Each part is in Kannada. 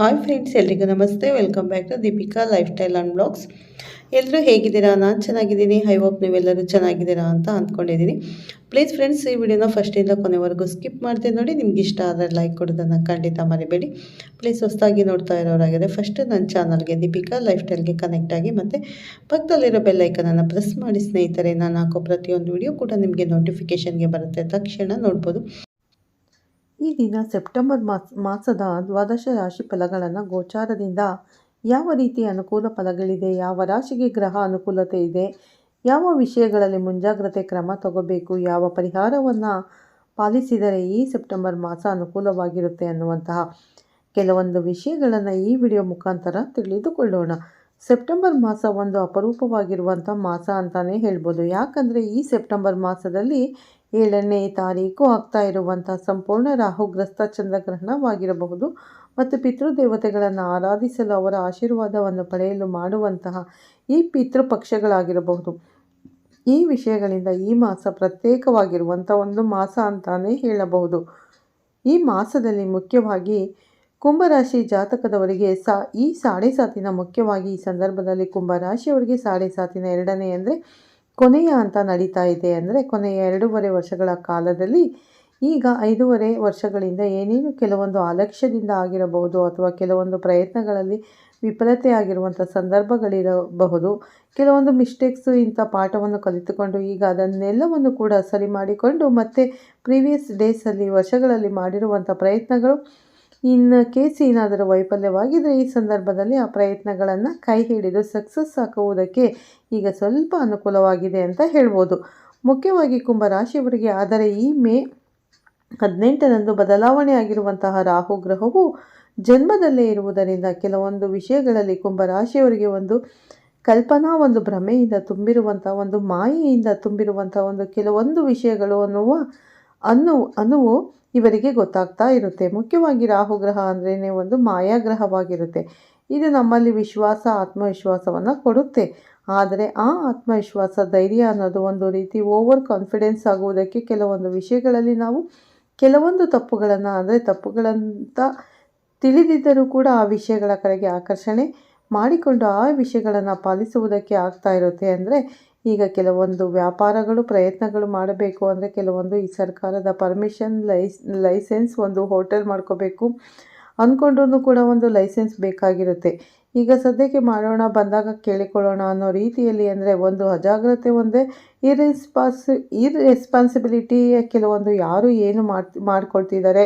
ಹಾಯ್ ಫ್ರೆಂಡ್ಸ್ ಎಲ್ರಿಗೂ ನಮಸ್ತೆ. Welcome back to Deepika lifestyle and blogs ಎಲ್ಲರೂ ಹೇಗಿದ್ದೀರಾ? ನಾನು ಚೆನ್ನಾಗಿದ್ದೀನಿ. ಐ ಹೋಪ್ ನೀವೆಲ್ಲರೂ ಚೆನ್ನಾಗಿದ್ದೀರಾ ಅಂತ ಅಂದ್ಕೊಂಡಿದ್ದೀನಿ. ಪ್ಲೀಸ್ ಫ್ರೆಂಡ್ಸ್ ಈ ವಿಡಿಯೋನ ಫಸ್ಟಿಂದ ಕೊನೆವರೆಗೂ ಸ್ಕಿಪ್ ಮಾಡ್ತೀನಿ ನೋಡಿ. ನಿಮ್ಗೆ ಇಷ್ಟ ಆದರೆ ಲೈಕ್ ಕೊಡೋದನ್ನು ಖಂಡಿತ ಮರಿಬೇಡಿ. ಪ್ಲೀಸ್ ಹೊಸದಾಗಿ ನೋಡ್ತಾ ಇರೋರಾಗಿದೆ ಫಸ್ಟ್ ನನ್ನ ಚಾನಲ್ಗೆ ದೀಪಿಕಾ ಲೈಫ್ ಸ್ಟೈಲ್ಗೆ ಕನೆಕ್ಟ್ ಆಗಿ ಮತ್ತು ಪಕ್ಕದಲ್ಲಿರೋ ಬೆಲ್ಲೈಕನನ್ನು ಪ್ರೆಸ್ ಮಾಡಿ ಸ್ನೇಹಿತರೆ, ನಾನು ಹಾಕೋ ಪ್ರತಿಯೊಂದು ವಿಡಿಯೋ ಕೂಡ ನಿಮಗೆ ನೋಟಿಫಿಕೇಷನ್ಗೆ ಬರುತ್ತೆ. ತಕ್ಷಣ ನೋಡ್ಬೋದು. ಈ ದಿನ ಸೆಪ್ಟೆಂಬರ್ ಮಾಸ, ಮಾಸದ ದ್ವಾದಶ ರಾಶಿ ಫಲಗಳನ್ನು ಗೋಚಾರದಿಂದ ಯಾವ ರೀತಿ ಅನುಕೂಲ ಫಲಗಳಿದೆ, ಯಾವ ರಾಶಿಗೆ ಗ್ರಹ ಅನುಕೂಲತೆ ಇದೆ, ಯಾವ ವಿಷಯಗಳಲ್ಲಿ ಮುಂಜಾಗ್ರತೆ ಕ್ರಮ ತಗೋಬೇಕು, ಯಾವ ಪರಿಹಾರವನ್ನು ಪಾಲಿಸಿದರೆ ಈ ಸೆಪ್ಟೆಂಬರ್ ಮಾಸ ಅನುಕೂಲವಾಗಿರುತ್ತೆ ಅನ್ನುವಂತಹ ಕೆಲವೊಂದು ವಿಷಯಗಳನ್ನು ಈ ವಿಡಿಯೋ ಮುಖಾಂತರ ತಿಳಿದುಕೊಳ್ಳೋಣ. ಸೆಪ್ಟೆಂಬರ್ ಮಾಸ ಒಂದು ಅಪರೂಪವಾಗಿರುವಂಥ ಮಾಸ ಅಂತಲೇ ಹೇಳ್ಬೋದು. ಯಾಕಂದರೆ ಈ ಸೆಪ್ಟೆಂಬರ್ ಮಾಸದಲ್ಲಿ ಏಳನೇ ತಾರೀಕು ಆಗ್ತಾ ಇರುವಂಥ ಸಂಪೂರ್ಣ ರಾಹುಗ್ರಸ್ತ ಚಂದ್ರಗ್ರಹಣವಾಗಿರಬಹುದು. ಮತ್ತು ಪಿತೃದೇವತೆಗಳನ್ನು ಆರಾಧಿಸಲು ಅವರ ಆಶೀರ್ವಾದವನ್ನು ಪಡೆಯಲು ಮಾಡುವಂತಹ ಈ ಪಿತೃಪಕ್ಷಗಳಾಗಿರಬಹುದು. ಈ ವಿಷಯಗಳಿಂದ ಈ ಮಾಸ ಪ್ರತ್ಯೇಕವಾಗಿರುವಂಥ ಒಂದು ಮಾಸ ಅಂತಲೇ ಹೇಳಬಹುದು. ಈ ಮಾಸದಲ್ಲಿ ಮುಖ್ಯವಾಗಿ ಕುಂಭರಾಶಿ ಜಾತಕದವರಿಗೆ ಸಾ, ಈ ಸಾಡೆ ಸಾತಿನ ಮುಖ್ಯವಾಗಿ ಈ ಸಂದರ್ಭದಲ್ಲಿ ಕುಂಭರಾಶಿಯವರಿಗೆ ಸಾಡೆ ಸಾತಿನ ಎರಡನೇ ಅಂದರೆ ಕೊನೆಯ ಅಂತ ನಡೀತಾ ಇದೆ ಅಂದರೆ ಕೊನೆಯ ಎರಡೂವರೆ ವರ್ಷಗಳ ಕಾಲದಲ್ಲಿ ಈಗ ಐದೂವರೆ ವರ್ಷಗಳಿಂದ ಏನೇನು ಕೆಲವೊಂದು ಅಲಕ್ಷ್ಯದಿಂದ ಆಗಿರಬಹುದು ಅಥವಾ ಕೆಲವೊಂದು ಪ್ರಯತ್ನಗಳಲ್ಲಿ ವಿಫಲತೆ ಆಗಿರುವಂಥ ಸಂದರ್ಭಗಳಿರಬಹುದು. ಕೆಲವೊಂದು ಮಿಸ್ಟೇಕ್ಸು ಇಂಥ ಪಾಠವನ್ನು ಕಲಿತುಕೊಂಡು ಈಗ ಅದನ್ನೆಲ್ಲವನ್ನು ಕೂಡ ಸರಿ ಮಾಡಿಕೊಂಡು ಮತ್ತು ಪ್ರೀವಿಯಸ್ ಡೇಸಲ್ಲಿ ವರ್ಷಗಳಲ್ಲಿ ಮಾಡಿರುವಂಥ ಪ್ರಯತ್ನಗಳು ಇನ್ನು ಕೇಸ್ ಏನಾದರೂ ವೈಫಲ್ಯವಾಗಿದ್ದರೆ ಈ ಸಂದರ್ಭದಲ್ಲಿ ಆ ಪ್ರಯತ್ನಗಳನ್ನು ಕೈ ಹಿಡಿದು ಸಕ್ಸಸ್ ಹಾಕುವುದಕ್ಕೆ ಈಗ ಸ್ವಲ್ಪ ಅನುಕೂಲವಾಗಿದೆ ಅಂತ ಹೇಳ್ಬೋದು. ಮುಖ್ಯವಾಗಿ ಕುಂಭರಾಶಿಯವರಿಗೆ ಆದರೆ ಈ ಮೇ ಹದಿನೆಂಟರಂದು ಬದಲಾವಣೆ ಆಗಿರುವಂತಹ ರಾಹು ಗ್ರಹವು ಜನ್ಮದಲ್ಲೇ ಇರುವುದರಿಂದ ಕೆಲವೊಂದು ವಿಷಯಗಳಲ್ಲಿ ಕುಂಭರಾಶಿಯವರಿಗೆ ಒಂದು ಕಲ್ಪನಾ, ಒಂದು ಭ್ರಮೆಯಿಂದ ತುಂಬಿರುವಂಥ ಒಂದು ಮಾಯೆಯಿಂದ ತುಂಬಿರುವಂಥ ಒಂದು ಕೆಲವೊಂದು ವಿಷಯಗಳು ಅನ್ನುವ ಅನ್ನು ಅನುವು ಇವರಿಗೆ ಗೊತ್ತಾಗ್ತಾ ಇರುತ್ತೆ. ಮುಖ್ಯವಾಗಿ ರಾಹು ಗ್ರಹ ಅಂದ್ರೇ ಒಂದು ಮಾಯಾಗ್ರಹವಾಗಿರುತ್ತೆ. ಇದು ನಮ್ಮಲ್ಲಿ ವಿಶ್ವಾಸ, ಆತ್ಮವಿಶ್ವಾಸವನ್ನು ಕೊಡುತ್ತೆ. ಆದರೆ ಆ ಆತ್ಮವಿಶ್ವಾಸ, ಧೈರ್ಯ ಅನ್ನೋದು ಒಂದು ರೀತಿ ಓವರ್ ಕಾನ್ಫಿಡೆನ್ಸ್ ಆಗುವುದಕ್ಕೆ ಕೆಲವೊಂದು ವಿಷಯಗಳಲ್ಲಿ ನಾವು ಕೆಲವೊಂದು ತಪ್ಪುಗಳನ್ನು, ಅಂದರೆ ತಪ್ಪುಗಳಂತ ತಿಳಿದಿದ್ದರೂ ಕೂಡ ಆ ವಿಷಯಗಳ ಕಡೆಗೆ ಆಕರ್ಷಣೆ ಮಾಡಿಕೊಂಡು ಆ ವಿಷಯಗಳನ್ನು ಪಾಲಿಸುವುದಕ್ಕೆ ಆಗ್ತಾ ಇರುತ್ತೆ. ಅಂದರೆ ಈಗ ಕೆಲವೊಂದು ವ್ಯಾಪಾರಗಳು, ಪ್ರಯತ್ನಗಳು ಮಾಡಬೇಕು ಅಂದರೆ ಕೆಲವೊಂದು ಈ ಸರ್ಕಾರದ ಪರ್ಮಿಷನ್ ಲೈಸ್ ಲೈಸೆನ್ಸ್ ಒಂದು ಹೋಟೆಲ್ ಮಾಡ್ಕೋಬೇಕು ಅಂದ್ಕೊಂಡ್ರೂ ಕೂಡ ಒಂದು ಲೈಸೆನ್ಸ್ ಬೇಕಾಗಿರುತ್ತೆ. ಈಗ ಸದ್ಯಕ್ಕೆ ಮಾಡೋಣ ಬಂದಾಗ ಕೇಳಿಕೊಳ್ಳೋಣ ಅನ್ನೋ ರೀತಿಯಲ್ಲಿ ಅಂದರೆ ಒಂದು ಅಜಾಗ್ರತೆ ಒಂದೇ ಇರೆಸ್ಪಾನ್ಸ್ ಇರ್ರೆಸ್ಪಾನ್ಸಿಬಿಲಿಟಿ ಕೆಲವೊಂದು ಯಾರು ಏನು ಮಾಡ್, ಮಾಡ್ಕೊಳ್ತಿದ್ದಾರೆ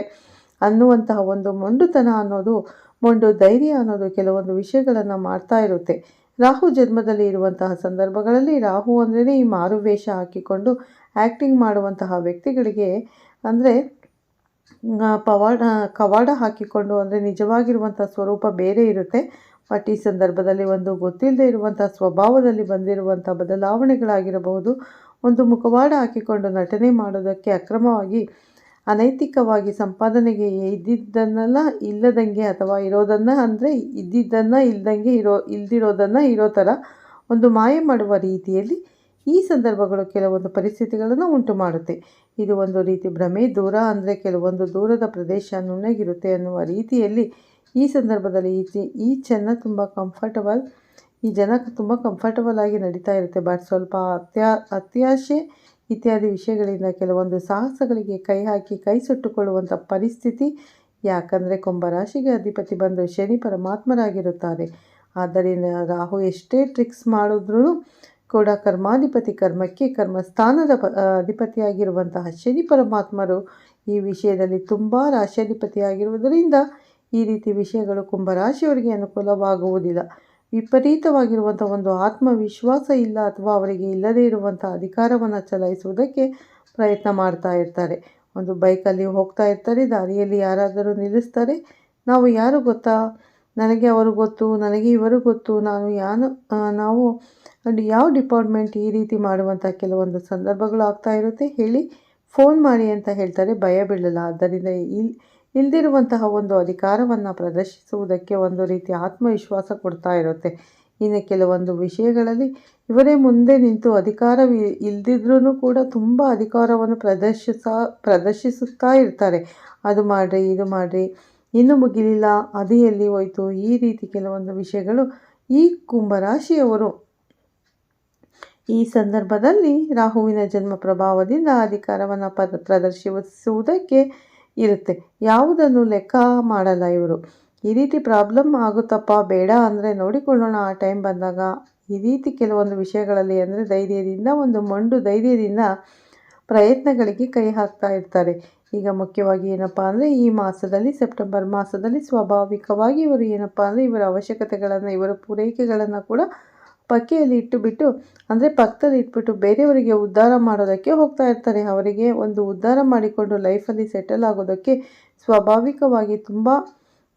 ಅನ್ನುವಂತಹ ಒಂದು ಮೊಂಡುತನ ಅನ್ನೋದು ಮೊಂಡು ಧೈರ್ಯ ಅನ್ನೋದು ಕೆಲವೊಂದು ವಿಷಯಗಳನ್ನು ಮಾಡ್ತಾ ಇರುತ್ತೆ. ರಾಹು ಜನ್ಮದಲ್ಲಿ ಇರುವಂತಹ ಸಂದರ್ಭಗಳಲ್ಲಿ ರಾಹು ಅಂದ್ರೇ ಈ ಮಾರುವೇಷ ಹಾಕಿಕೊಂಡು ಆ್ಯಕ್ಟಿಂಗ್ ಮಾಡುವಂತಹ ವ್ಯಕ್ತಿಗಳಿಗೆ ಅಂದರೆ ಪವಾಡ, ಕವಾಡ ಹಾಕಿಕೊಂಡು ಅಂದರೆ ನಿಜವಾಗಿರುವಂಥ ಸ್ವರೂಪ ಬೇರೆ ಇರುತ್ತೆ. ಬಟ್ ಈ ಸಂದರ್ಭದಲ್ಲಿ ಒಂದು ಗೊತ್ತಿಲ್ಲದೆ ಇರುವಂಥ ಸ್ವಭಾವದಲ್ಲಿ ಬಂದಿರುವಂಥ ಬದಲಾವಣೆಗಳಾಗಿರಬಹುದು. ಒಂದು ಮುಖವಾಡ ಹಾಕಿಕೊಂಡು ನಟನೆ ಮಾಡೋದಕ್ಕೆ ಅಕ್ರಮವಾಗಿ ಅನೈತಿಕವಾಗಿ ಸಂಪಾದನೆಗೆ ಇದ್ದಿದ್ದನ್ನೆಲ್ಲ ಇಲ್ಲದಂಗೆ ಅಥವಾ ಇರೋದನ್ನು ಅಂದರೆ ಇದ್ದಿದ್ದನ್ನು ಇಲ್ಲದಂಗೆ ಇರೋ, ಇಲ್ದಿರೋದನ್ನು ಇರೋ ಥರ ಒಂದು ಮಾಯ ಮಾಡುವ ರೀತಿಯಲ್ಲಿ ಈ ಸಂದರ್ಭಗಳು ಕೆಲವೊಂದು ಪರಿಸ್ಥಿತಿಗಳನ್ನು ಉಂಟು ಮಾಡುತ್ತೆ. ಇದು ಒಂದು ರೀತಿ ಭ್ರಮೆ, ದೂರ ಅಂದರೆ ಕೆಲವೊಂದು ದೂರದ ಪ್ರದೇಶ ನುಣ್ಣಗಿರುತ್ತೆ ಅನ್ನುವ ರೀತಿಯಲ್ಲಿ ಈ ಸಂದರ್ಭದಲ್ಲಿ ಈ ಈ ಚೆನ್ನ ತುಂಬ ಕಂಫರ್ಟಬಲ್ ಈ ಜನ ತುಂಬ ಕಂಫರ್ಟಬಲ್ ಆಗಿ ನಡೀತಾ ಇರುತ್ತೆ. ಬಟ್ ಸ್ವಲ್ಪ ಅತ್ಯಾ, ಅತ್ಯಾಶೆ ಇತ್ಯಾದಿ ವಿಷಯಗಳಿಂದ ಕೆಲವೊಂದು ಸಾಹಸಗಳಿಗೆ ಕೈ ಹಾಕಿ ಕೈ ಸುಟ್ಟುಕೊಳ್ಳುವಂಥ ಪರಿಸ್ಥಿತಿ. ಯಾಕಂದರೆ ಕುಂಭರಾಶಿಗೆ ಅಧಿಪತಿ ಬಂದು ಶನಿ ಪರಮಾತ್ಮರಾಗಿರುತ್ತಾರೆ. ಆದ್ದರಿಂದ ರಾಹು ಎಷ್ಟೇ ಟ್ರಿಕ್ಸ್ ಮಾಡಿದ್ರೂ ಕೂಡ ಕರ್ಮಾಧಿಪತಿ ಕರ್ಮಕ್ಕೆ ಕರ್ಮಸ್ಥಾನದ ಪ ಅಧಿಪತಿಯಾಗಿರುವಂತಹ ಶನಿ ಪರಮಾತ್ಮರು ಈ ವಿಷಯದಲ್ಲಿ ತುಂಬ ರಾಶಿಯಾಧಿಪತಿಯಾಗಿರುವುದರಿಂದ ಈ ರೀತಿ ವಿಷಯಗಳು ಕುಂಭರಾಶಿಯವರಿಗೆ ಅನುಕೂಲವಾಗುವುದಿಲ್ಲ. ವಿಪರೀತವಾಗಿರುವಂಥ ಒಂದು ಆತ್ಮವಿಶ್ವಾಸ ಇಲ್ಲ ಅಥವಾ ಅವರಿಗೆ ಇಲ್ಲದೇ ಇರುವಂಥ ಅಧಿಕಾರವನ್ನು ಚಲಾಯಿಸುವುದಕ್ಕೆ ಪ್ರಯತ್ನ ಮಾಡ್ತಾ ಇರ್ತಾರೆ. ಒಂದು ಬೈಕಲ್ಲಿ ಹೋಗ್ತಾ ಇರ್ತಾರೆ, ದಾರಿಯಲ್ಲಿ ಯಾರಾದರೂ ನಿಲ್ಲಿಸ್ತಾರೆ. ನಾವು ಯಾರು ಗೊತ್ತಾ? ನನಗೆ ಅವರು ಗೊತ್ತು, ನನಗೆ ಇವರು ಗೊತ್ತು. ನಾನು ಯಾನು ನಾವು ಯಾವ ಡಿಪಾರ್ಟ್ಮೆಂಟ್ ಈ ರೀತಿ ಮಾಡುವಂಥ ಕೆಲವೊಂದು ಸಂದರ್ಭಗಳು ಆಗ್ತಾ ಇರುತ್ತೆ ಹೇಳಿ ಫೋನ್ ಮಾಡಿ ಅಂತ ಹೇಳ್ತಾರೆ. ಭಯ ಬೀಳಲ್ಲ. ಆದ್ದರಿಂದ ಇಲ್ಲಿ ಇಲ್ದಿರುವಂತಹ ಒಂದು ಅಧಿಕಾರವನ್ನು ಪ್ರದರ್ಶಿಸುವುದಕ್ಕೆ ಒಂದು ರೀತಿ ಆತ್ಮವಿಶ್ವಾಸ ಕೊಡ್ತಾ ಇರುತ್ತೆ. ಇನ್ನು ಕೆಲವೊಂದು ವಿಷಯಗಳಲ್ಲಿ ಇವರೇ ಮುಂದೆ ನಿಂತು ಅಧಿಕಾರ ಇಲ್ದಿದ್ರೂ ಕೂಡ ತುಂಬ ಅಧಿಕಾರವನ್ನು ಪ್ರದರ್ಶಿಸ, ಪ್ರದರ್ಶಿಸುತ್ತಾ ಇರ್ತಾರೆ. ಅದು ಮಾಡಿರಿ, ಇದು ಮಾಡಿರಿ, ಇನ್ನೂ ಮುಗಿಲಿಲ್ಲ, ಅದು ಎಲ್ಲಿ ಹೋಯಿತು? ಈ ರೀತಿ ಕೆಲವೊಂದು ವಿಷಯಗಳು ಈ ಕುಂಭರಾಶಿಯವರು ಈ ಸಂದರ್ಭದಲ್ಲಿ ರಾಹುವಿನ ಜನ್ಮ ಪ್ರಭಾವದಿಂದ ಅಧಿಕಾರವನ್ನು ಪ್ರದರ್ಶಿಸುವುದಕ್ಕೆ ಇರುತ್ತೆ. ಯಾವುದನ್ನು ಲೆಕ್ಕ ಮಾಡಲ್ಲ ಇವರು. ಈ ರೀತಿ ಪ್ರಾಬ್ಲಮ್ ಆಗುತ್ತಪ್ಪ, ಬೇಡ ಅಂದರೆ ನೋಡಿಕೊಳ್ಳೋಣ. ಆ ಟೈಮ್ ಬಂದಾಗ ಈ ರೀತಿ ಕೆಲವೊಂದು ವಿಷಯಗಳಲ್ಲಿ ಅಂದರೆ ಧೈರ್ಯದಿಂದ, ಒಂದು ಮಂಡು ಧೈರ್ಯದಿಂದ ಪ್ರಯತ್ನಗಳಿಗೆ ಕೈ ಹಾಕ್ತಾ ಇರ್ತಾರೆ. ಈಗ ಮುಖ್ಯವಾಗಿ ಏನಪ್ಪ ಅಂದರೆ ಈ ಮಾಸದಲ್ಲಿ, ಸೆಪ್ಟೆಂಬರ್ ಮಾಸದಲ್ಲಿ ಸ್ವಾಭಾವಿಕವಾಗಿ ಇವರು ಏನಪ್ಪ ಅಂದರೆ ಇವರ ಅವಶ್ಯಕತೆಗಳನ್ನು, ಇವರ ಪೂರೈಕೆಗಳನ್ನು ಕೂಡ ಪಕ್ಕೆಯಲ್ಲಿ ಇಟ್ಟುಬಿಟ್ಟು, ಅಂದರೆ ಪಕ್ಕದಲ್ಲಿ ಇಟ್ಬಿಟ್ಟು ಬೇರೆಯವರಿಗೆ ಉದ್ಧಾರ ಮಾಡೋದಕ್ಕೆ ಹೋಗ್ತಾ ಇರ್ತಾರೆ. ಅವರಿಗೆ ಒಂದು ಉದ್ಧಾರ ಮಾಡಿಕೊಂಡು ಲೈಫಲ್ಲಿ ಸೆಟಲ್ ಆಗೋದಕ್ಕೆ ಸ್ವಾಭಾವಿಕವಾಗಿ ತುಂಬ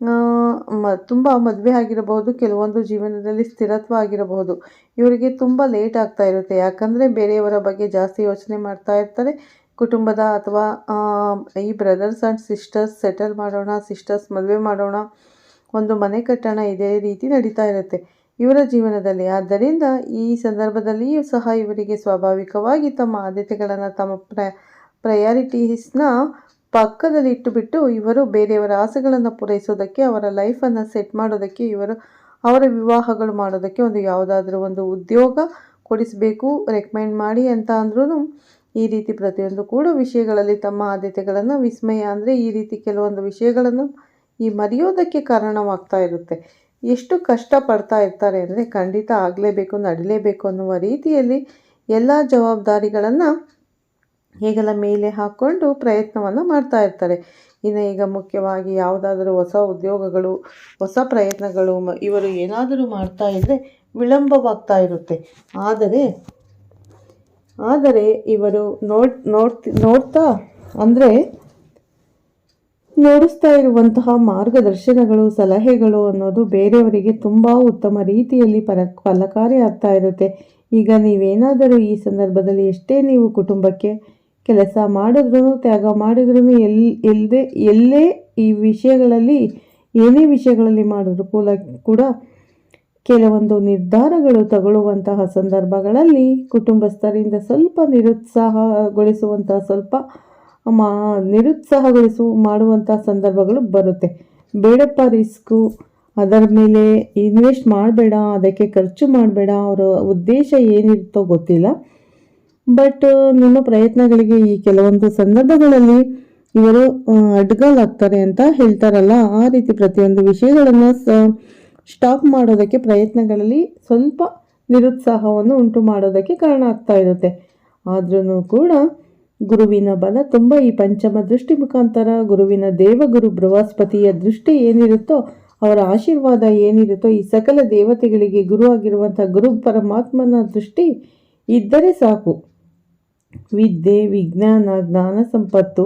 ಮ, ತುಂಬ ಮದುವೆ ಆಗಿರಬಹುದು, ಕೆಲವೊಂದು ಜೀವನದಲ್ಲಿ ಸ್ಥಿರತ್ವ ಆಗಿರಬಹುದು. ಇವರಿಗೆ ತುಂಬ ಲೇಟ್ ಆಗ್ತಾ ಇರುತ್ತೆ. ಯಾಕಂದರೆ ಬೇರೆಯವರ ಬಗ್ಗೆ ಜಾಸ್ತಿ ಯೋಚನೆ ಮಾಡ್ತಾ ಇರ್ತಾರೆ. ಕುಟುಂಬದ ಅಥವಾ ಈ ಬ್ರದರ್ಸ್ ಆ್ಯಂಡ್ ಸಿಸ್ಟರ್ಸ್ ಸೆಟಲ್ ಮಾಡೋಣ ಸಿಸ್ಟರ್ಸ್ ಮದುವೆ ಮಾಡೋಣ, ಒಂದು ಮನೆ ಕಟ್ಟೋಣ ಇದೇ ರೀತಿ ನಡೀತಾ ಇರುತ್ತೆ. ಇವರ ಜೀವನದಲ್ಲಿ. ಆದ್ದರಿಂದ ಈ ಸಂದರ್ಭದಲ್ಲಿಯೂ ಸಹ ಇವರಿಗೆ ಸ್ವಾಭಾವಿಕವಾಗಿ ತಮ್ಮ ಆದ್ಯತೆಗಳನ್ನು, ತಮ್ಮ ಪ್ರ ಪ್ರಯಾರಿಟೀಸ್ನ ಪಕ್ಕದಲ್ಲಿ ಇಟ್ಟುಬಿಟ್ಟು ಇವರು ಬೇರೆಯವರ ಆಸೆಗಳನ್ನು ಪೂರೈಸೋದಕ್ಕೆ, ಅವರ ಲೈಫನ್ನು ಸೆಟ್ ಮಾಡೋದಕ್ಕೆ, ಇವರು ಅವರ ವಿವಾಹಗಳು ಮಾಡೋದಕ್ಕೆ ಒಂದು ಯಾವುದಾದ್ರೂ ಒಂದು ಉದ್ಯೋಗ ಕೊಡಿಸಬೇಕು ರೆಕಮೆಂಡ್ ಮಾಡಿ ಅಂತ ಅಂದ್ರೂ ಈ ರೀತಿ ಪ್ರತಿಯೊಂದು ಕೂಡ ವಿಷಯಗಳಲ್ಲಿ ತಮ್ಮ ಆದ್ಯತೆಗಳನ್ನು ವಿಸ್ಮಯ ಅಂದರೆ ಈ ರೀತಿ ಕೆಲವೊಂದು ವಿಷಯಗಳನ್ನು ಈ ಮರೆಯೋದಕ್ಕೆ ಕಾರಣವಾಗ್ತಾ ಇರುತ್ತೆ. ಎಷ್ಟು ಕಷ್ಟ ಪಡ್ತಾ ಇರ್ತಾರೆ ಅಂದರೆ ಖಂಡಿತ ಆಗಲೇಬೇಕು, ನಡಿಲೇಬೇಕು ಅನ್ನುವ ರೀತಿಯಲ್ಲಿ ಎಲ್ಲ ಜವಾಬ್ದಾರಿಗಳನ್ನು ಹೇಗೆಲ್ಲ ಮೇಲೆ ಹಾಕ್ಕೊಂಡು ಪ್ರಯತ್ನವನ್ನು ಮಾಡ್ತಾ ಇರ್ತಾರೆ. ಇನ್ನು ಈಗ ಮುಖ್ಯವಾಗಿ ಯಾವುದಾದರೂ ಹೊಸ ಉದ್ಯೋಗಗಳು, ಹೊಸ ಪ್ರಯತ್ನಗಳು ಇವರು ಏನಾದರೂ ಮಾಡ್ತಾ ಇದ್ದರೆ ವಿಳಂಬವಾಗ್ತಾ ಇರುತ್ತೆ. ಆದರೆ ಆದರೆ ಇವರು ನೋಡ್, ನೋಡ್ತಿ, ನೋಡ್ತಾ ಅಂದರೆ ನೋಡಿಸ್ತಾ ಇರುವಂತಹ ಮಾರ್ಗದರ್ಶನಗಳು, ಸಲಹೆಗಳು ಅನ್ನೋದು ಬೇರೆಯವರಿಗೆ ತುಂಬ ಉತ್ತಮ ರೀತಿಯಲ್ಲಿ ಪರ, ಫಲಕಾರಿ ಆಗ್ತಾ ಇರುತ್ತೆ. ಈಗ ನೀವೇನಾದರೂ ಈ ಸಂದರ್ಭದಲ್ಲಿ ಎಷ್ಟೇ ನೀವು ಕುಟುಂಬಕ್ಕೆ ಕೆಲಸ ಮಾಡಿದ್ರೂ ತ್ಯಾಗ ಮಾಡಿದ್ರೂ ಎಲ್ಲಿ ಎಲ್ಲದೆ ಎಲ್ಲೇ ಈ ವಿಷಯಗಳಲ್ಲಿ, ಏನೇ ವಿಷಯಗಳಲ್ಲಿ ಮಾಡಿದ್ರು ಕೂಡ ಕೂಡ ಕೆಲವೊಂದು ನಿರ್ಧಾರಗಳು ತಗೊಳ್ಳುವಂತಹ ಸಂದರ್ಭಗಳಲ್ಲಿ ಕುಟುಂಬಸ್ಥರಿಂದ ಸ್ವಲ್ಪ ನಿರುತ್ಸಾಹಗೊಳಿಸುವಂತಹ ಸ್ವಲ್ಪ ಮಾ ನಿರುತ್ಸಾಹಗೊಳಿಸು ಮಾಡುವಂಥ ಸಂದರ್ಭಗಳು ಬರುತ್ತೆ. ಬೇಡಪ್ಪ, ರಿಸ್ಕು. ಅದರ ಮೇಲೆ ಇನ್ವೆಸ್ಟ್ ಮಾಡಬೇಡ, ಅದಕ್ಕೆ ಖರ್ಚು ಮಾಡಬೇಡ. ಅವರ ಉದ್ದೇಶ ಏನಿರುತ್ತೋ ಗೊತ್ತಿಲ್ಲ. ಬಟ್ ನಿಮ್ಮ ಪ್ರಯತ್ನಗಳಿಗೆ ಈ ಕೆಲವೊಂದು ಸಂದರ್ಭಗಳಲ್ಲಿ ಇವರು ಅಡ್ಗಾಲಾಗ್ತಾರೆ ಅಂತ ಹೇಳ್ತಾರಲ್ಲ, ಆ ರೀತಿ ಪ್ರತಿಯೊಂದು ವಿಷಯಗಳನ್ನು ಸ್ಟಾಪ್ ಮಾಡೋದಕ್ಕೆ ಪ್ರಯತ್ನಗಳಲ್ಲಿ ಸ್ವಲ್ಪ ನಿರುತ್ಸಾಹವನ್ನು ಉಂಟು ಮಾಡೋದಕ್ಕೆ ಕಾರಣ ಆಗ್ತಾ ಇರುತ್ತೆ. ಆದ್ರೂ ಕೂಡ ಗುರುವಿನ ಬಲ ತುಂಬ ಈ ಪಂಚಮ ದೃಷ್ಟಿ ಮುಖಾಂತರ ಗುರುವಿನ ದೇವಗುರು ಬೃಹಸ್ಪತಿಯ ದೃಷ್ಟಿ ಏನಿರುತ್ತೋ, ಅವರ ಆಶೀರ್ವಾದ ಏನಿರುತ್ತೋ, ಈ ಸಕಲ ದೇವತೆಗಳಿಗೆ ಗುರು ಆಗಿರುವಂಥ ಗುರು ಪರಮಾತ್ಮನ ದೃಷ್ಟಿ ಇದ್ದರೆ ಸಾಕು. ವಿದ್ಯೆ, ವಿಜ್ಞಾನ, ಜ್ಞಾನ ಸಂಪತ್ತು,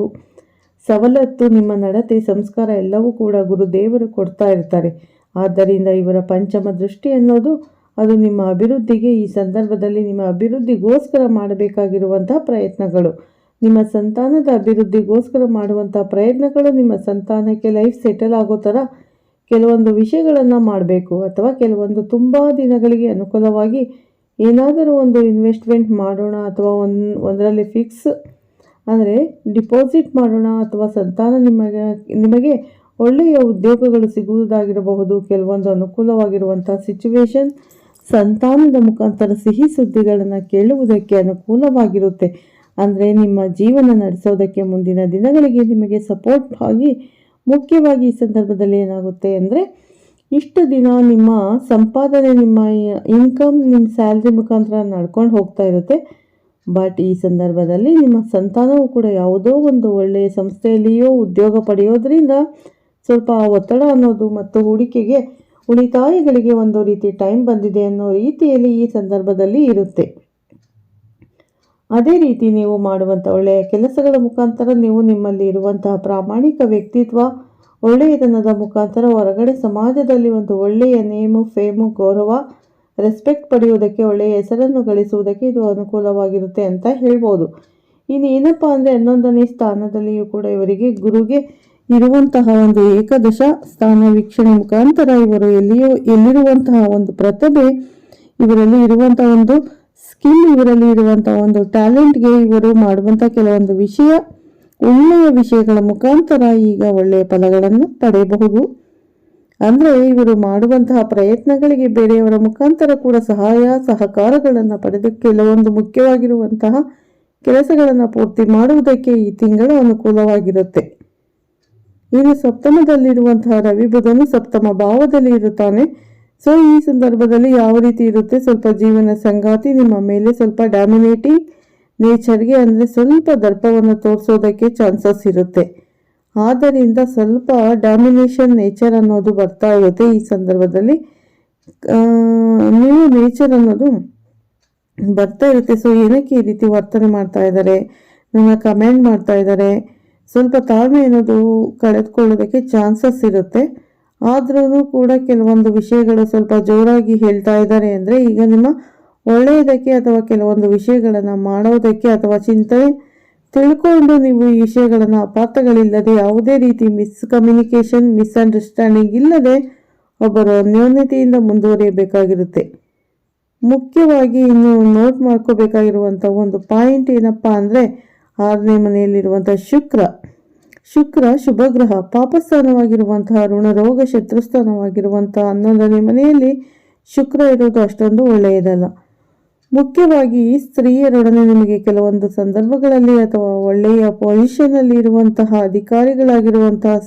ಸವಲತ್ತು, ನಿಮ್ಮ ನಡತೆ, ಸಂಸ್ಕಾರ ಎಲ್ಲವೂ ಕೂಡ ಗುರುದೇವರು ಕೊಡ್ತಾ ಇರ್ತಾರೆ. ಆದ್ದರಿಂದ ಇವರ ಪಂಚಮ ದೃಷ್ಟಿ ಅನ್ನೋದು, ಅದು ನಿಮ್ಮ ಅಭಿವೃದ್ಧಿಗೆ, ಈ ಸಂದರ್ಭದಲ್ಲಿ ನಿಮ್ಮ ಅಭಿವೃದ್ಧಿಗೋಸ್ಕರ ಮಾಡಬೇಕಾಗಿರುವಂತಹ ಪ್ರಯತ್ನಗಳು. ನಿಮ್ಮ ಸಂತಾನದ ಅಭಿವೃದ್ಧಿಗೋಸ್ಕರ ಮಾಡುವಂಥ ಪ್ರಯತ್ನಗಳು ನಿಮ್ಮ ಸಂತಾನಕ್ಕೆ ಲೈಫ್ ಸೆಟಲ್ ಆಗೋ ಥರ ಕೆಲವೊಂದು ವಿಷಯಗಳನ್ನು ಮಾಡಬೇಕು ಅಥವಾ ಕೆಲವೊಂದು ತುಂಬ ದಿನಗಳಿಗೆ ಅನುಕೂಲವಾಗಿ ಏನಾದರೂ ಒಂದು ಇನ್ವೆಸ್ಟ್ಮೆಂಟ್ ಮಾಡೋಣ ಅಥವಾ ಒಂದು, ಒಂದರಲ್ಲಿ ಫಿಕ್ಸ್ ಅಂದರೆ ಡಿಪಾಸಿಟ್ ಮಾಡೋಣ ಅಥವಾ ಸಂತಾನ ನಿಮಗೆ ನಿಮಗೆ ಒಳ್ಳೆಯ ಉದ್ಯೋಗಗಳು ಸಿಗುವುದಾಗಿರಬಹುದು, ಕೆಲವೊಂದು ಅನುಕೂಲವಾಗಿರುವಂಥ ಸಿಚುವೇಶನ್ ಸಂತಾನದ ಮುಖಾಂತರ ಸಿಹಿ ಸುದ್ದಿಗಳನ್ನು ಕೇಳುವುದಕ್ಕೆ ಅನುಕೂಲವಾಗಿರುತ್ತೆ. ಅಂದರೆ ನಿಮ್ಮ ಜೀವನ ನಡೆಸೋದಕ್ಕೆ ಮುಂದಿನ ದಿನಗಳಿಗೆ ನಿಮಗೆ ಸಪೋರ್ಟ್ ಆಗಿ, ಮುಖ್ಯವಾಗಿ ಈ ಸಂದರ್ಭದಲ್ಲಿ ಏನಾಗುತ್ತೆ ಅಂದರೆ, ಇಷ್ಟು ದಿನ ನಿಮ್ಮ ಸಂಪಾದನೆ, ನಿಮ್ಮ ಇನ್ಕಮ್ ನಿಮ್ಮ ಸ್ಯಾಲ್ರಿ ಮುಖಾಂತರ ನಡ್ಕೊಂಡು ಹೋಗ್ತಾ ಇರುತ್ತೆ. ಬಟ್ ಈ ಸಂದರ್ಭದಲ್ಲಿ ನಿಮ್ಮ ಸಂತಾನವು ಕೂಡ ಯಾವುದೋ ಒಂದು ಒಳ್ಳೆಯ ಸಂಸ್ಥೆಯಲ್ಲಿಯೋ ಉದ್ಯೋಗ ಪಡೆಯೋದ್ರಿಂದ ಸ್ವಲ್ಪ ಒತ್ತಡ ಅನ್ನೋದು ಮತ್ತು ಹೂಡಿಕೆಗೆ ಉಳಿತಾಯಗಳಿಗೆ ಒಂದು ರೀತಿ ಟೈಮ್ ಬಂದಿದೆ ಅನ್ನೋ ರೀತಿಯಲ್ಲಿ ಈ ಸಂದರ್ಭದಲ್ಲಿ ಇರುತ್ತೆ. ಅದೇ ರೀತಿ ನೀವು ಮಾಡುವಂಥ ಒಳ್ಳೆಯ ಕೆಲಸಗಳ ಮುಖಾಂತರ ನೀವು ನಿಮ್ಮಲ್ಲಿ ಇರುವಂತಹ ಪ್ರಾಮಾಣಿಕ ವ್ಯಕ್ತಿತ್ವ, ಒಳ್ಳೆಯತನದ ಮುಖಾಂತರ ಹೊರಗಡೆ ಸಮಾಜದಲ್ಲಿ ಒಂದು ಒಳ್ಳೆಯ ನೇಮು, ಫೇಮು, ಗೌರವ ರೆಸ್ಪೆಕ್ಟ್ ಪಡೆಯುವುದಕ್ಕೆ, ಒಳ್ಳೆಯ ಹೆಸರನ್ನು ಗಳಿಸುವುದಕ್ಕೆ ಇದು ಅನುಕೂಲವಾಗಿರುತ್ತೆ ಅಂತ ಹೇಳ್ಬೋದು. ಇನ್ನು ಏನಪ್ಪ ಅಂದರೆ ಹನ್ನೊಂದನೇ ಸ್ಥಾನದಲ್ಲಿಯೂ ಕೂಡ ಇವರಿಗೆ ಗುರುಗೆ ಇರುವಂತಹ ಒಂದು ಏಕದಶ ಸ್ಥಾನ ವೀಕ್ಷಣೆ ಮುಖಾಂತರ ಇವರು ಎಲ್ಲಿಯೂ ಎಲ್ಲಿರುವಂತಹ ಒಂದು ಪ್ರತಿಭೆ ಇವರಲ್ಲಿ ಇರುವಂತಹ ಒಂದು ಸ್ಕಿಲ್ ಇವರಲ್ಲಿ ಇರುವಂಥ ಒಂದು ಟ್ಯಾಲೆಂಟ್ಗೆ ಇವರು ಮಾಡುವಂಥ ಕೆಲವೊಂದು ವಿಷಯ, ಒಳ್ಳೆಯ ವಿಷಯಗಳ ಮುಖಾಂತರ ಈಗ ಒಳ್ಳೆಯ ಫಲಗಳನ್ನು ಪಡೆಯಬಹುದು. ಅಂದರೆ ಇವರು ಮಾಡುವಂತಹ ಪ್ರಯತ್ನಗಳಿಗೆ ಬೇರೆಯವರ ಮುಖಾಂತರ ಕೂಡ ಸಹಾಯ, ಸಹಕಾರಗಳನ್ನು ಪಡೆದು ಕೆಲವೊಂದು ಮುಖ್ಯವಾಗಿರುವಂತಹ ಕೆಲಸಗಳನ್ನು ಪೂರ್ತಿ ಮಾಡುವುದಕ್ಕೆ ಈ ತಿಂಗಳು ಅನುಕೂಲವಾಗಿರುತ್ತೆ. ಇನ್ನು ಸಪ್ತಮದಲ್ಲಿರುವಂತಹ ರವಿ ಬುಧನು ಸಪ್ತಮ ಭಾವದಲ್ಲಿ ಇರುತ್ತಾನೆ. ಸೊ ಈ ಸಂದರ್ಭದಲ್ಲಿ ಯಾವ ರೀತಿ ಇರುತ್ತೆ? ಸ್ವಲ್ಪ ಜೀವನ ಸಂಗಾತಿ, ನಿಮ್ಮ ಮೇಲೆ ಸ್ವಲ್ಪ ಡಾಮಿನೇಟಿಂಗ್ ನೇಚರ್ಗೆ ಅಂದರೆ ಸ್ವಲ್ಪ ದರ್ಪವನ್ನು ತೋರಿಸೋದಕ್ಕೆ ಚಾನ್ಸಸ್ ಇರುತ್ತೆ. ಆದ್ದರಿಂದ ಸ್ವಲ್ಪ ಡಾಮಿನೇಷನ್ ನೇಚರ್ ಅನ್ನೋದು ಬರ್ತಾ ಇರುತ್ತೆ ಈ ಸಂದರ್ಭದಲ್ಲಿ. ನೀವು ನೇಚರ್ ಅನ್ನೋದು ಬರ್ತಾ ಇರುತ್ತೆ. ಸೊ ಏನಕ್ಕೆ ಈ ರೀತಿ ವರ್ತನೆ ಮಾಡ್ತಾ ಇದ್ದಾರೆ? ನನ್ನ ಕಮೆಂಟ್ ಮಾಡ್ತಾ ಇದ್ದಾರೆ. ಸ್ವಲ್ಪ ತಾಳ್ಮೆ ಅನ್ನೋದು ಕಳೆದುಕೊಳ್ಳೋದಕ್ಕೆ ಚಾನ್ಸಸ್ ಇರುತ್ತೆ. ಆದ್ರೂ ಕೂಡ ಕೆಲವೊಂದು ವಿಷಯಗಳು ಸ್ವಲ್ಪ ಜೋರಾಗಿ ಹೇಳ್ತಾ ಇದ್ದಾರೆ ಅಂದರೆ ಈಗ ನಿಮ್ಮ ಒಳ್ಳೆಯದಕ್ಕೆ ಅಥವಾ ಕೆಲವೊಂದು ವಿಷಯಗಳನ್ನು ಮಾಡೋದಕ್ಕೆ ಅಥವಾ ಚಿಂತನೆ ತಿಳ್ಕೊಂಡು ನೀವು ಈ ವಿಷಯಗಳನ್ನು ಅಪಾರ್ಥಗಳಿಲ್ಲದೆ ಯಾವುದೇ ರೀತಿ ಮಿಸ್ಕಮ್ಯುನಿಕೇಷನ್, ಮಿಸ್ಅಂಡರ್ಸ್ಟ್ಯಾಂಡಿಂಗ್ ಇಲ್ಲದೆ ಒಬ್ಬರು ನ್ಯೂನತೆಯಿಂದ ಮುಂದುವರಿಯಬೇಕಾಗಿರುತ್ತೆ. ಮುಖ್ಯವಾಗಿ ಇನ್ನು ನೋಟ್ ಮಾಡ್ಕೋಬೇಕಾಗಿರುವಂಥ ಒಂದು ಪಾಯಿಂಟ್ ಏನಪ್ಪ ಅಂದರೆ ಆರನೇ ಮನೆಯಲ್ಲಿರುವಂಥ ಶುಕ್ರ. ಶುಕ್ರ ಶುಭ ಗ್ರಹ ಪಾಪಸ್ಥಾನವಾಗಿರುವಂತಹ ಋಣರೋಗ, ಶತ್ರುಸ್ಥಾನವಾಗಿರುವಂತಹ ಹನ್ನೊಂದನೇ ಮನೆಯಲ್ಲಿ ಶುಕ್ರ ಇರುವುದು ಅಷ್ಟೊಂದು ಒಳ್ಳೆಯದಲ್ಲ. ಮುಖ್ಯವಾಗಿ ಸ್ತ್ರೀಯರೊಡನೆ ನಿಮಗೆ ಕೆಲವೊಂದು ಸಂದರ್ಭಗಳಲ್ಲಿ ಅಥವಾ ಒಳ್ಳೆಯ ಪೊಸಿಷನ್ನಲ್ಲಿ ಇರುವಂತಹ ಅಧಿಕಾರಿಗಳಾಗಿರುವಂತಹ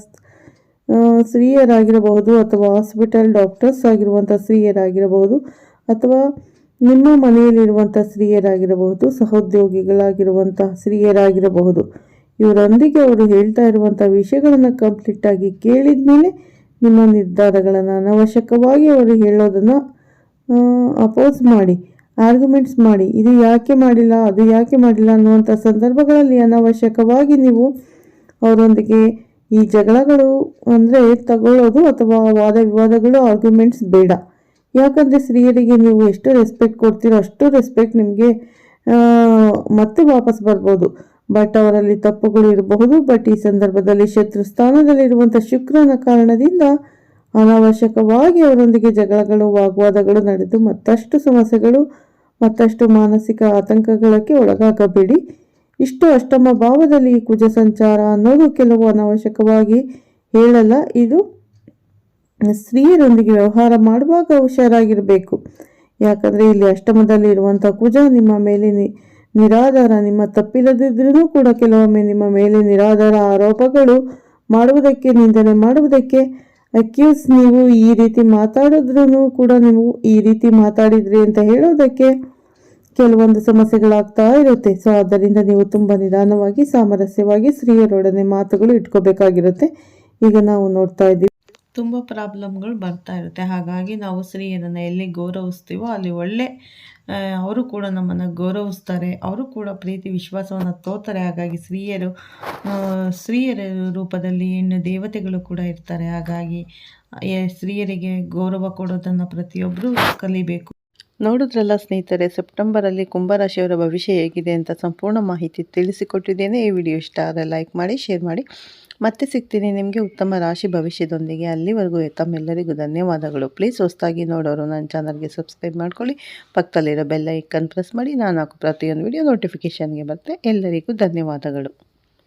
ಸ್ತ್ರೀಯರಾಗಿರಬಹುದು ಅಥವಾ ಹಾಸ್ಪಿಟಲ್ ಡಾಕ್ಟರ್ಸ್ ಆಗಿರುವಂಥ ಸ್ತ್ರೀಯರಾಗಿರಬಹುದು ಅಥವಾ ನಿಮ್ಮ ಮನೆಯಲ್ಲಿರುವಂಥ ಸ್ತ್ರೀಯರಾಗಿರಬಹುದು, ಸಹೋದ್ಯೋಗಿಗಳಾಗಿರುವಂತಹ ಸ್ತ್ರೀಯರಾಗಿರಬಹುದು. ಇವರೊಂದಿಗೆ ಅವರು ಹೇಳ್ತಾ ಇರುವಂಥ ವಿಷಯಗಳನ್ನು ಕಂಪ್ಲೀಟ್ ಆಗಿ ಕೇಳಿದ ಮೇಲೆ ನಿಮ್ಮ ನಿರ್ಧಾರಗಳನ್ನು ಅನವಶ್ಯಕವಾಗಿ ಅವರು ಹೇಳೋದನ್ನು ಅಪೋಸ್ ಮಾಡಿ ಆರ್ಗ್ಯುಮೆಂಟ್ಸ್ ಮಾಡಿ, ಇದು ಯಾಕೆ ಮಾಡಿಲ್ಲ, ಅದು ಯಾಕೆ ಮಾಡಿಲ್ಲ ಅನ್ನುವಂಥ ಸಂದರ್ಭಗಳಲ್ಲಿ ಅನವಶ್ಯಕವಾಗಿ ನೀವು ಅವರೊಂದಿಗೆ ಈ ಜಗಳಗಳು ಅಂದರೆ ತಗೊಳ್ಳೋದು ಅಥವಾ ವಾದ ವಿವಾದಗಳು ಆರ್ಗ್ಯುಮೆಂಟ್ಸ್ ಬೇಡ. ಯಾಕಂದರೆ ಸ್ತ್ರೀಯರಿಗೆ ನೀವು ಎಷ್ಟು ರೆಸ್ಪೆಕ್ಟ್ ಕೊಡ್ತೀರೋ ಅಷ್ಟು ರೆಸ್ಪೆಕ್ಟ್ ನಿಮಗೆ ಮತ್ತೆ ವಾಪಸ್ ಬರ್ಬೋದು. ಬಟ್ ಅವರಲ್ಲಿ ತಪ್ಪುಗಳು ಇರಬಹುದು. ಬಟ್ ಈ ಸಂದರ್ಭದಲ್ಲಿ ಶತ್ರು ಸ್ಥಾನದಲ್ಲಿರುವಂಥ ಶುಕ್ರನ ಕಾರಣದಿಂದ ಅನಾವಶ್ಯಕವಾಗಿ ಅವರೊಂದಿಗೆ ಜಗಳಗಳು, ವಾಗ್ವಾದಗಳು ನಡೆದು ಮತ್ತಷ್ಟು ಸಮಸ್ಯೆಗಳು, ಮತ್ತಷ್ಟು ಮಾನಸಿಕ ಆತಂಕಗಳಕ್ಕೆ ಒಳಗಾಗಬೇಡಿ. ಇಷ್ಟು ಅಷ್ಟಮ ಭಾವದಲ್ಲಿ ಈ ಕುಜ ಸಂಚಾರ ಅನ್ನೋದು ಕೆಲವು ಅನಾವಶ್ಯಕವಾಗಿ ಹೇಳಲ್ಲ. ಇದು ಸ್ತ್ರೀಯರೊಂದಿಗೆ ವ್ಯವಹಾರ ಮಾಡುವಾಗ ಹುಷಾರಾಗಿರಬೇಕು. ಯಾಕಂದರೆ ಇಲ್ಲಿ ಅಷ್ಟಮದಲ್ಲಿ ಇರುವಂಥ ಕುಜ ನಿಮ್ಮ ಮೇಲೆ ನಿರಾಧಾರ ನಿಮ್ಮ ತಪ್ಪಿಲ್ಲದಿದ್ರೂ ಕೂಡ ಕೆಲವೊಮ್ಮೆ ನಿಮ್ಮ ಮೇಲೆ ನಿರಾಧಾರ ಆರೋಪಗಳು ಮಾಡುವುದಕ್ಕೆ, ನಿಂದನೆ ಮಾಡುವುದಕ್ಕೆ ಅಕ್ಯೂಸ್ ನೀವು ಈ ರೀತಿ ಮಾತಾಡಿದ್ರೂ ಕೂಡ ನೀವು ಈ ರೀತಿ ಮಾತಾಡಿದ್ರಿ ಅಂತ ಹೇಳೋದಕ್ಕೆ ಕೆಲವೊಂದು ಸಮಸ್ಯೆಗಳಾಗ್ತಾ ಇರುತ್ತೆ. ಸೊ ಆದ್ದರಿಂದ ನೀವು ತುಂಬ ನಿಧಾನವಾಗಿ, ಸಾಮರಸ್ಯವಾಗಿ ಸ್ತ್ರೀಯರೊಡನೆ ಮಾತುಗಳು ಇಟ್ಕೋಬೇಕಾಗಿರುತ್ತೆ. ಈಗ ನಾವು ನೋಡ್ತಾ ಇದ್ದೀವಿ. ತುಂಬ ಪ್ರಾಬ್ಲಮ್ಗಳು ಬರ್ತಾ ಇರುತ್ತೆ. ಹಾಗಾಗಿ ನಾವು ಸ್ತ್ರೀಯರನ್ನು ಎಲ್ಲಿ ಗೌರವಿಸ್ತೀವೋ ಅಲ್ಲಿ ಒಳ್ಳೆ ಅವರು ಕೂಡ ನಮ್ಮನ್ನು ಗೌರವಿಸ್ತಾರೆ. ಅವರು ಕೂಡ ಪ್ರೀತಿ, ವಿಶ್ವಾಸವನ್ನು ತೋರ್ತಾರೆ. ಹಾಗಾಗಿ ಸ್ತ್ರೀಯರು ಸ್ತ್ರೀಯರ ರೂಪದಲ್ಲಿ ಹೆಣ್ಣು ದೇವತೆಗಳು ಕೂಡ ಇರ್ತಾರೆ. ಹಾಗಾಗಿ ಸ್ತ್ರೀಯರಿಗೆ ಗೌರವ ಕೊಡೋದನ್ನು ಪ್ರತಿಯೊಬ್ಬರು ಕಲಿಬೇಕು. ನೋಡಿದ್ರಲ್ಲ ಸ್ನೇಹಿತರೆ, ಸೆಪ್ಟೆಂಬರಲ್ಲಿ ಕುಂಭರಾಶಿಯವರ ಭವಿಷ್ಯ ಹೇಗಿದೆ ಅಂತ ಸಂಪೂರ್ಣ ಮಾಹಿತಿ ತಿಳಿಸಿಕೊಟ್ಟಿದ್ದೇನೆ. ಈ ವಿಡಿಯೋ ಇಷ್ಟ ಆದರೆ ಲೈಕ್ ಮಾಡಿ, ಶೇರ್ ಮಾಡಿ. ಮತ್ತೆ ಸಿಗ್ತೀನಿ ನಿಮಗೆ ಉತ್ತಮ ರಾಶಿ ಭವಿಷ್ಯದೊಂದಿಗೆ ಅಲ್ಲಿವರೆಗೂ ತಮ್ಮೆಲ್ಲರಿಗೂ ಧನ್ಯವಾದಗಳು. ಪ್ಲೀಸ್ ಹೊಸದಾಗಿ ನೋಡೋರು ನನ್ನ ಚಾನಲ್ಗೆ ಸಬ್ಸ್ಕ್ರೈಬ್ ಮಾಡ್ಕೊಳ್ಳಿ. ಪಕ್ಕದಲ್ಲಿರೋ ಬೆಲ್ಲ ಐಕನ್ ಪ್ರೆಸ್ ಮಾಡಿ ನಾನು ಹಾಕೋ ಪ್ರತಿಯೊಂದು ವಿಡಿಯೋ ನೋಟಿಫಿಕೇಷನ್ಗೆ ಬರುತ್ತೆ ಎಲ್ಲರಿಗೂ ಧನ್ಯವಾದಗಳು.